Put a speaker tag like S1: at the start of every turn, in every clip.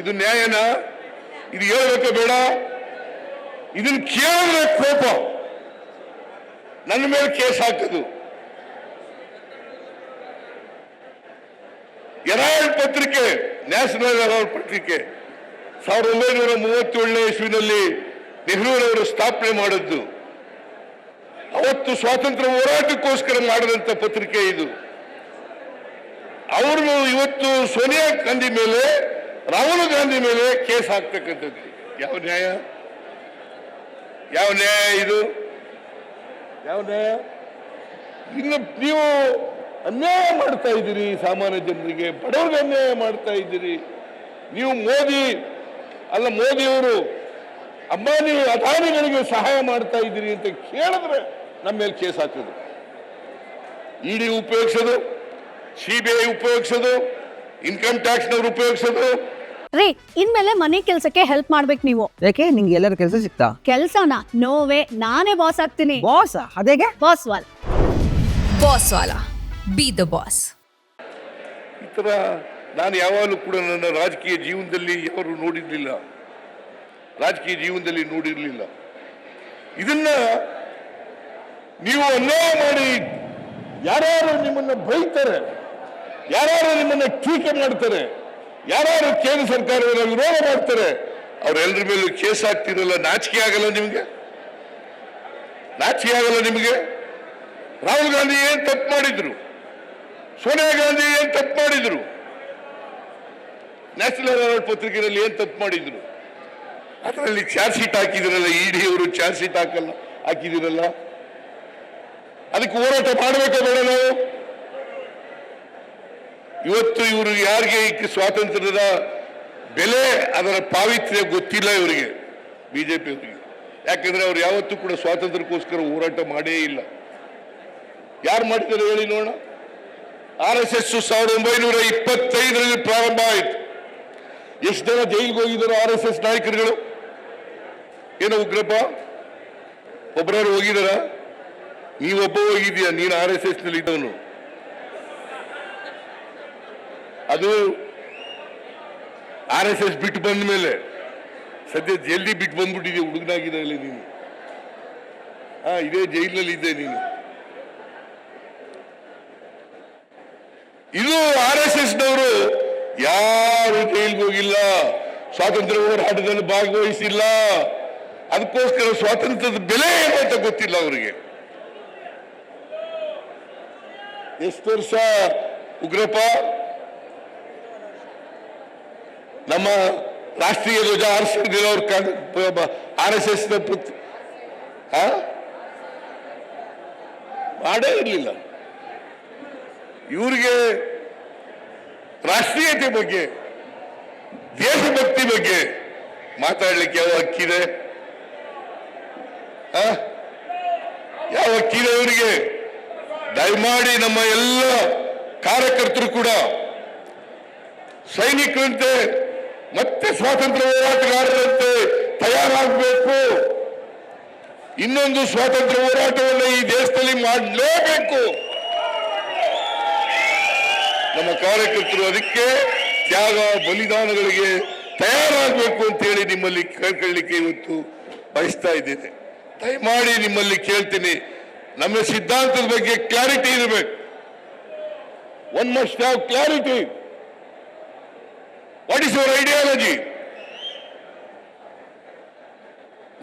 S1: ಇದು ನ್ಯಾಯನ? ಇದು ಹೇಳ್ಬೇಕ ಬೇಡ. ಇದನ್ನ ಕೇಳಿದ್ರೆ ಕೋಪ. ನನ್ನ ಮೇಲೆ ಕೇಸ್ ಹಾಕದು. ಎರಾಲ್ಡ್ ಪತ್ರಿಕೆ, ನ್ಯಾಷನಲ್ ಎರಾಲ್ಡ್ ಪತ್ರಿಕೆ, ಸಾವಿರದ ಒಂಬೈನೂರ ಮೂವತ್ತೇಳನೇ ಇಸ್ವಿನಲ್ಲಿ ನೆಹರೂರವರು ಸ್ಥಾಪನೆ ಮಾಡಿದ್ದು. ಅವತ್ತು ಸ್ವಾತಂತ್ರ್ಯ ಹೋರಾಟಕ್ಕೋಸ್ಕರ ಮಾಡಿದಂತ ಪತ್ರಿಕೆ ಇದು. ಅವರು ಇವತ್ತು ಸೋನಿಯಾ ಗಾಂಧಿ ಮೇಲೆ ರಾಹುಲ್ ಗಾಂಧಿ ಮೇಲೆ ಕೇಸ್ ಹಾಕ್ತಕ್ಕಂಥದ್ದು ಯಾವ ನ್ಯಾಯ? ಯಾವ ನ್ಯಾಯ ಇದು? ಯಾವ ನ್ಯಾಯ? ಇನ್ನು ನೀವು ಅನ್ಯಾಯ ಮಾಡ್ತಾ ಇದ್ದೀರಿ ಸಾಮಾನ್ಯ ಜನರಿಗೆ ಬಡವರಿಗೆ ಅನ್ಯಾಯ ಮಾಡ್ತಾ ಇದ್ದೀರಿ. ನೀವು ಮೋದಿ ಅಲ್ಲ ಮೋದಿಯವರು ಅಂಬಾನಿ ಅದಾನಿಗಳಿಗೆ ಸಹಾಯ ಮಾಡ್ತಾ ಇದ್ದೀರಿ ಅಂತ ಕೇಳಿದ್ರೆ ನಮ್ಮ ಮೇಲೆ ಕೇಸ್ ಹಾಕೋದು. ಇಡಿ ಉಪಯೋಗಿಸೋದು ಸಿ ಬಿ ಐ ಉಪಯೋಗಿಸೋದು ಇನ್ಕಮ್ ಟ್ಯಾಕ್ಸ್ನವ್ರು ಉಪಯೋಗಿಸೋದು
S2: ರೀ ಇನ್ಮೇಲೆ ಮನೆ ಕೆಲ್ಸಕ್ಕೆ ಹೆಲ್ಪ್ ಮಾಡ್ಬೇಕು ನೀವು.
S3: ಯಾಕೆ? ನಿಂಗೆ ಎಲ್ಲರ ಕೆಲಸ ಸಿಕ್ತಾ?
S2: ಕೆಲ್ಸನ? ನೋವೇ ನಾನೇ ಬಾಸ್ ಆಗ್ತೀನಿ.
S3: ಬಾಸ್ ಅದೇಗೆ?
S2: ಬಾಸ್ ವಾಲ್.
S4: ಬಾಸ್ ವಾಲ. ಬಿ ದ ಬಾಸ್
S1: ಈ ಥರ ನಾನು ಯಾವಾಗಲೂ ಕೂಡ ನನ್ನ ರಾಜಕೀಯ ಜೀವನದಲ್ಲಿ ಯಾರು ನೋಡಿರಲಿಲ್ಲ. ರಾಜಕೀಯ ಜೀವನದಲ್ಲಿ ನೋಡಿರಲಿಲ್ಲ. ಇದನ್ನ ನೀವು ಅನ್ಯಾಯ ಮಾಡಿ ಯಾರ್ಯಾರು ನಿಮ್ಮನ್ನು ಬೈತಾರೆ ಯಾರ್ಯಾರು ನಿಮ್ಮನ್ನು ಟೀಕೆ ಮಾಡ್ತಾರೆ ಯಾರ್ಯಾರು ಕೇಂದ್ರ ಸರ್ಕಾರ ವಿರೋಧ ಮಾಡ್ತಾರೆ ಅವರೆಲ್ಲರ ಮೇಲೂ ಕೇಸ್ ಹಾಕ್ತಿರಲ್ಲ ನಾಚಿಕೆ ಆಗಲ್ಲ ನಿಮಗೆ? ನಾಚಿಕೆ ಆಗಲ್ಲ ನಿಮಗೆ? ರಾಹುಲ್ ಗಾಂಧಿ ಏನ್ ತಪ್ಪು ಮಾಡಿದ್ರು? ಸೋನಿಯಾ ಗಾಂಧಿ ಏನ್ ತಪ್ಪು ಮಾಡಿದ್ರು? ನ್ಯಾಷನಲ್ ಹೆರಾಲ್ಡ್ ಪತ್ರಿಕೆಯಲ್ಲಿ ಏನ್ ತಪ್ಪು ಮಾಡಿದ್ರು? ಅದರಲ್ಲಿ ಚಾರ್ಜ್ ಶೀಟ್ ಹಾಕಿದಿರಲ್ಲ ಇಡಿ ಅವರು ಚಾರ್ಜ್ ಶೀಟ್ ಹಾಕಲ್ಲ, ಹಾಕಿದಿರಲ್ಲ? ಅದಕ್ಕೆ ಹೋರಾಟ ಮಾಡಬೇಕೋ ಬೇಡ ನಾವು? ಇವತ್ತು ಇವರು ಯಾರಿಗೆ ಈ ಸ್ವಾತಂತ್ರ್ಯದ ಬೆಲೆ ಅದರ ಪಾವಿತ್ರ್ಯ ಗೊತ್ತಿಲ್ಲ ಇವರಿಗೆ, ಬಿಜೆಪಿ ಅವರಿಗೆ. ಯಾಕಂದ್ರೆ ಅವ್ರು ಯಾವತ್ತೂ ಕೂಡ ಸ್ವಾತಂತ್ರ್ಯಕ್ಕೋಸ್ಕರ ಹೋರಾಟ ಮಾಡೇ ಇಲ್ಲ. ಯಾರು ಮಾಡಿದ್ದಾರೆ ಹೇಳಿ ನೋಡೋಣ? ಆರ್ ಎಸ್ ಎಸ್ ಸಾವಿರದ ಒಂಬೈನೂರ ಇಪ್ಪತ್ತೈದರಲ್ಲಿ ಪ್ರಾರಂಭ ಆಯಿತು. ಎಷ್ಟು ಜನ ಜೈಲಿಗೆ ಹೋಗಿದ್ದಾರೆ ಆರ್ ಎಸ್ ಎಸ್ ನಾಯಕರುಗಳು? ಏನು ಉಗ್ರಪ್ಪ? ಒಬ್ಬರು ಹೋಗಿದಾರ ನೀವೊಬ್ಬ ಹೋಗಿದೀಯ ನೀನು ಆರ್ ಎಸ್ ಎಸ್ನಲ್ಲಿ ಇದ್ದವನು ಅದು ಆರ್ ಎಸ್ ಎಸ್ ಬಿಟ್ಟು ಬಂದ ಮೇಲೆ ಸದ್ಯ ಜಲ್ದಿ ಬಿಟ್ಟು ಬಂದ್ಬಿಟ್ಟಿದೆ ಹುಡುಗನಾಗಿದ್ದಲ್ಲಿ ನೀನು. ಹಾ, ಇದೇ ಜೈಲಿನಲ್ಲಿ ಇದ್ದೆ ನೀನು. ಇದು ಆರ್ ಎಸ್ ಎಸ್ ನವರು ಯಾರು ಜೈಲ್ಗೆ ಹೋಗಿಲ್ಲ, ಸ್ವಾತಂತ್ರ್ಯ ಹೋರಾಟದಲ್ಲಿ ಭಾಗವಹಿಸಿಲ್ಲ, ಅದಕ್ಕೋಸ್ಕರ ಸ್ವಾತಂತ್ರ್ಯದ ಬೆಲೆ ಏನು ಅಂತ ಗೊತ್ತಿಲ್ಲ ಅವರಿಗೆ. ಎಷ್ಟು ವರ್ಷ ಉಗ್ರಪ್ಪ? ನಮ್ಮ ರಾಷ್ಟ್ರೀಯ ಧ್ವಜ ಆರಿಸಿದಿಲ್ಲ ಅವ್ರ ಆರ್ ಎಸ್ ಎಸ್ ಮಾಡೇ ಇರಲಿಲ್ಲ. ಇವರಿಗೆ ರಾಷ್ಟ್ರೀಯತೆ ಬಗ್ಗೆ, ದೇಶಭಕ್ತಿ ಬಗ್ಗೆ ಮಾತಾಡ್ಲಿಕ್ಕೆ ಯಾವ ಹಕ್ಕಿದೆ? ಯಾವ ಹಕ್ಕಿದೆ ಇವರಿಗೆ? ದಯಮಾಡಿ ನಮ್ಮ ಎಲ್ಲ ಕಾರ್ಯಕರ್ತರು ಕೂಡ, ಸೈನಿಕರಂತೆ ಮತ್ತೆ ಸ್ವಾತಂತ್ರ್ಯ ಹೋರಾಟಗಾರರಂತೆ ತಯಾರಾಗಬೇಕು. ಇನ್ನೊಂದು ಸ್ವಾತಂತ್ರ್ಯ ಹೋರಾಟವನ್ನು ಈ ದೇಶದಲ್ಲಿ ಮಾಡಲೇಬೇಕು. ನಮ್ಮ ಕಾರ್ಯಕರ್ತರು ಅದಕ್ಕೆ ತ್ಯಾಗ, ಬಲಿದಾನಗಳಿಗೆ ತಯಾರಾಗಬೇಕು ಅಂತೇಳಿ ನಿಮ್ಮಲ್ಲಿ ಕೇಳ್ಕೊಳ್ಳಿಕ್ಕೆ ಇವತ್ತು ಬಯಸ್ತಾ ಇದ್ದೇನೆ. ದಯಮಾಡಿ ನಿಮ್ಮಲ್ಲಿ ಕೇಳ್ತೀನಿ. ನಮ್ಮ ಸಿದ್ಧಾಂತದ ಬಗ್ಗೆ ಕ್ಲಾರಿಟಿ ಇರಬೇಕು. One must have clarity what is your ideology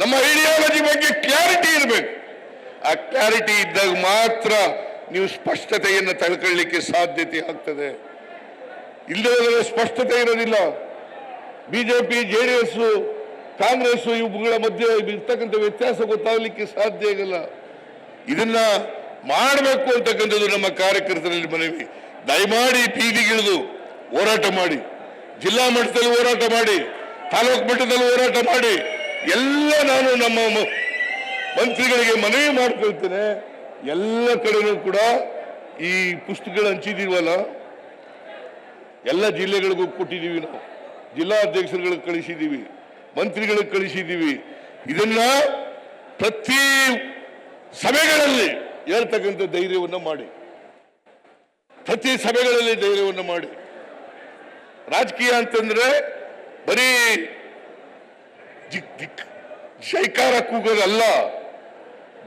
S1: ನಮ್ಮ ಐಡಿಯಾಲಜಿ ಬಗ್ಗೆ ಕ್ಲಾರಿಟಿ ಇರಬೇಕು. ಆ ಕ್ಲಾರಿಟಿ ಇದ್ದಾಗ ಮಾತ್ರ ನೀವು ಸ್ಪಷ್ಟತೆಯನ್ನು ತಳ್ಕೊಳ್ಳಿಕ್ಕೆ ಸಾಧ್ಯತೆ ಆಗ್ತದೆ. ಇಲ್ಲದೆ ಸ್ಪಷ್ಟತೆ ಇರೋದಿಲ್ಲ. BJP, J D S, Congress ಇವುಗಳ ಮಧ್ಯೆ ಇರ್ತಕ್ಕಂಥ ವ್ಯತ್ಯಾಸ ಗೊತ್ತಾಗಲಿಕ್ಕೆ ಸಾಧ್ಯ ಆಗಲ್ಲ. ಇದನ್ನ ಮಾಡಬೇಕು ಅಂತಕ್ಕಂಥದ್ದು ನಮ್ಮ ಕಾರ್ಯಕರ್ತರಲ್ಲಿ ಮನವಿ. ದಯಮಾಡಿ ಬೀದಿಗಿಳಿದು ಹೋರಾಟ ಮಾಡಿ. ಜಿಲ್ಲಾ ಮಟ್ಟದಲ್ಲಿ ಹೋರಾಟ ಮಾಡಿ, ತಾಲೂಕು ಮಟ್ಟದಲ್ಲಿ ಹೋರಾಟ ಮಾಡಿ, ಎಲ್ಲ ನಾನು ನಮ್ಮ ಮಂತ್ರಿಗಳಿಗೆ ಮನವಿ ಮಾಡ್ಕೊಳ್ತೇನೆ. ಎಲ್ಲ ಕಡೆನೂ ಕೂಡ ಈ ಪುಸ್ತಕಗಳು ಹಂಚಿದೀವಲ್ಲ, ಎಲ್ಲ ಜಿಲ್ಲೆಗಳಿಗೂ ಕೊಟ್ಟಿದ್ದೀವಿ ನಾವು. ಜಿಲ್ಲಾ ಅಧ್ಯಕ್ಷರುಗಳಿಗೆ ಕಳಿಸಿದ್ದೀವಿ ಮಂತ್ರಿಗಳಿಗೆ ಕಳಿಸಿದ್ದೀವಿ ಇದನ್ನ ಪ್ರತಿ ಸಭೆಗಳಲ್ಲಿ ಹೇಳ್ತಕ್ಕಂಥ ಧೈರ್ಯವನ್ನು ಮಾಡಿ. ಪ್ರತಿ ಸಭೆಗಳಲ್ಲಿ ಧೈರ್ಯವನ್ನು ಮಾಡಿ. ರಾಜಕೀಯ ಅಂತಂದ್ರೆ ಬರೀ ಶೈಕಾರ ಕೂಗೋದಲ್ಲ.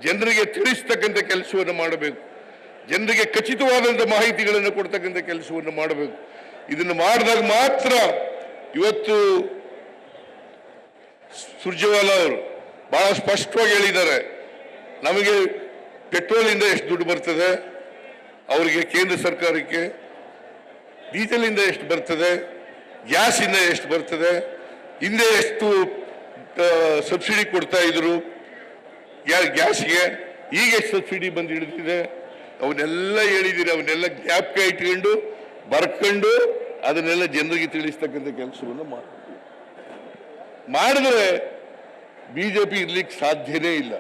S1: ಜನರಿಗೆ ತಿಳಿಸ್ತಕ್ಕಂಥ ಕೆಲಸವನ್ನು ಮಾಡಬೇಕು. ಜನರಿಗೆ ಖಚಿತವಾದಂಥ ಮಾಹಿತಿಗಳನ್ನು ಕೊಡ್ತಕ್ಕಂಥ ಕೆಲಸವನ್ನು ಮಾಡಬೇಕು. ಇದನ್ನು ಮಾಡಿದಾಗ ಮಾತ್ರ ಇವತ್ತು ಸುರ್ಜೇವಾಲಾ ಅವರು ಬಹಳ ಸ್ಪಷ್ಟವಾಗಿ ಹೇಳಿದ್ದಾರೆ. ನಮಗೆ ಪೆಟ್ರೋಲಿಂದ ಎಷ್ಟು ದುಡ್ಡು ಬರ್ತದೆ? ಅವರಿಗೆ ಕೇಂದ್ರ ಸರ್ಕಾರಕ್ಕೆ ಡೀಸೆಲಿಂದ ಎಷ್ಟು ಬರ್ತದೆ, ಗ್ಯಾಸಿಂದ ಎಷ್ಟು ಬರ್ತದೆ, ಹಿಂದೆ ಎಷ್ಟು ಸಬ್ಸಿಡಿ ಕೊಡ್ತಾ ಇದ್ರು ಗ್ಯಾ- ಗ್ಯಾಸ್ಗೆ, ಈಗ ಎಷ್ಟು ಸಬ್ಸಿಡಿ ಬಂದು ಹಿಡಿದಿದೆ ಅವನ್ನೆಲ್ಲ ಹೇಳಿದ್ದೀರಿ ಅವನ್ನೆಲ್ಲ ಜ್ಞಾಪಕ ಇಟ್ಕೊಂಡು, ಬರ್ಕೊಂಡು, ಅದನ್ನೆಲ್ಲ ಜನರಿಗೆ ತಿಳಿಸ್ತಕ್ಕಂಥ ಕೆಲಸವನ್ನು ಮಾಡಿದ್ರೆ ಬಿಜೆಪಿ ಇರ್ಲಿಕ್ಕೆ ಸಾಧ್ಯನೇ ಇಲ್ಲ.